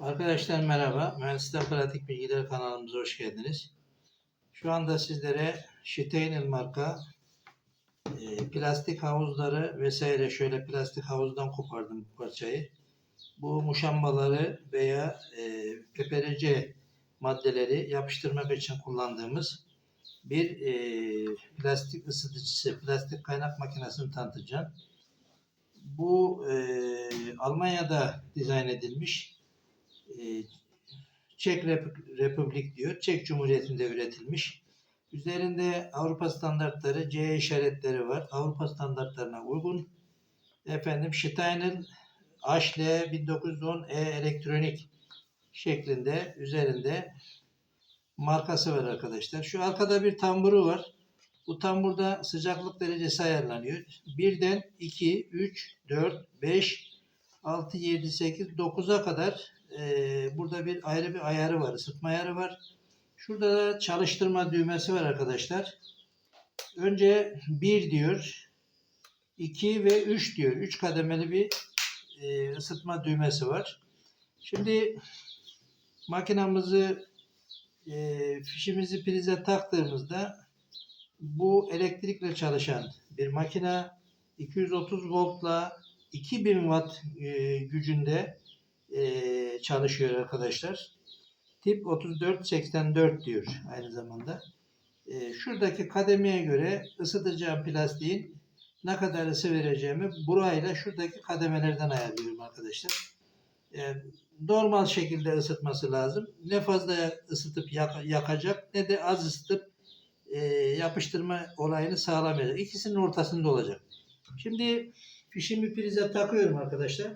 Arkadaşlar merhaba. Mühendisler Pratik Bilgiler kanalımıza hoş geldiniz. Şu anda sizlere Steiner marka e, plastik havuzları vesaire şöyle plastik havuzdan kopardım bu parçayı. Bu muşambaları veya e, PPRC maddeleri yapıştırmak için kullandığımız bir e, plastik ısıtıcısı, plastik kaynak makinesini tanıtacağım. Bu e, Almanya'da dizayn edilmiş e, Çek Rep- Republik diyor. Çek Cumhuriyeti'nde üretilmiş. Üzerinde Avrupa standartları C işaretleri var. Avrupa standartlarına uygun. Efendim Steiner HL 1910 E elektronik şeklinde üzerinde markası var arkadaşlar. Şu arkada bir tamburu var. Bu tamburda sıcaklık derecesi ayarlanıyor. Birden 2, 3, 4, 5, 6, 7, 8, 9'a kadar eee, burada bir ayrı bir ayarı var. ısıtma ayarı var. Şurada da çalıştırma düğmesi var arkadaşlar. Önce 1 diyor. 2 ve 3 diyor. 3 kademeli bir eee, ısıtma düğmesi var. Şimdi makinamızı eee, fişimizi prize taktığımızda bu elektrikle çalışan bir makina 230 voltla 2000 watt e, gücünde e, çalışıyor arkadaşlar. Tip 3484 diyor aynı zamanda. E, şuradaki kademeye göre ısıtacağım plastiğin ne kadar ısı vereceğimi burayla şuradaki kademelerden ayarlıyorum arkadaşlar. E, normal şekilde ısıtması lazım. Ne fazla ısıtıp yak- yakacak ne de az ısıtıp e, yapıştırma olayını sağlamayacak. İkisinin ortasında olacak. Şimdi fişimi prize takıyorum arkadaşlar.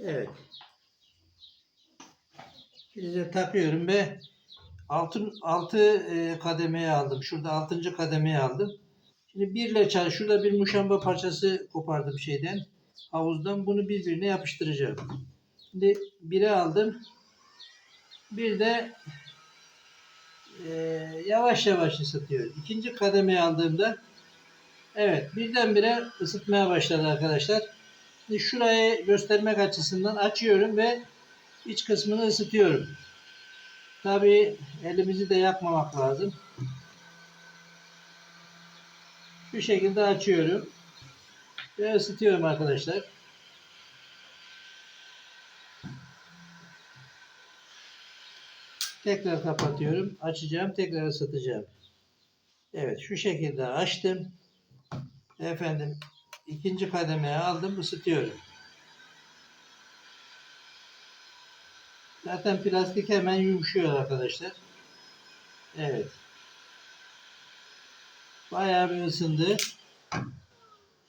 Evet. Prize takıyorum ve altın altı e, kademeye aldım. Şurada altıncı kademeye aldım. Şimdi birle çalış. Şurada bir muşamba parçası kopardım şeyden. Havuzdan. Bunu birbirine yapıştıracağım. Şimdi bire aldım. Bir de e, yavaş yavaş ısıtıyor. İkinci kademeye aldığımda evet birdenbire ısıtmaya başladı arkadaşlar. Şimdi şurayı göstermek açısından açıyorum ve iç kısmını ısıtıyorum. Tabi elimizi de yakmamak lazım. Şu şekilde açıyorum ve ısıtıyorum arkadaşlar. Tekrar kapatıyorum. Açacağım. Tekrar ısıtacağım. Evet. Şu şekilde açtım. Efendim ikinci kademeye aldım. ısıtıyorum. Zaten plastik hemen yumuşuyor arkadaşlar. Evet. Bayağı bir ısındı.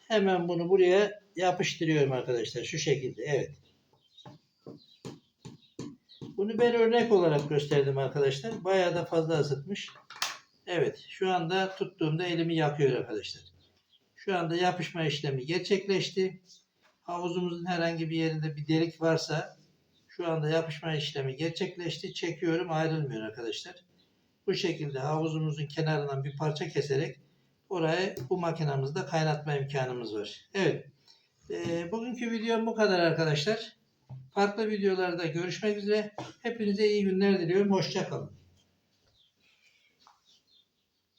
Hemen bunu buraya yapıştırıyorum arkadaşlar. Şu şekilde. Evet. Bunu ben örnek olarak gösterdim arkadaşlar. Bayağı da fazla ısıtmış. Evet. Şu anda tuttuğumda elimi yakıyor arkadaşlar. Şu anda yapışma işlemi gerçekleşti. Havuzumuzun herhangi bir yerinde bir delik varsa şu anda yapışma işlemi gerçekleşti. Çekiyorum ayrılmıyor arkadaşlar. Bu şekilde havuzumuzun kenarından bir parça keserek oraya bu makinamızda kaynatma imkanımız var. Evet. Ee, bugünkü videom bu kadar arkadaşlar. Farklı videolarda görüşmek üzere. Hepinize iyi günler diliyorum. Hoşçakalın.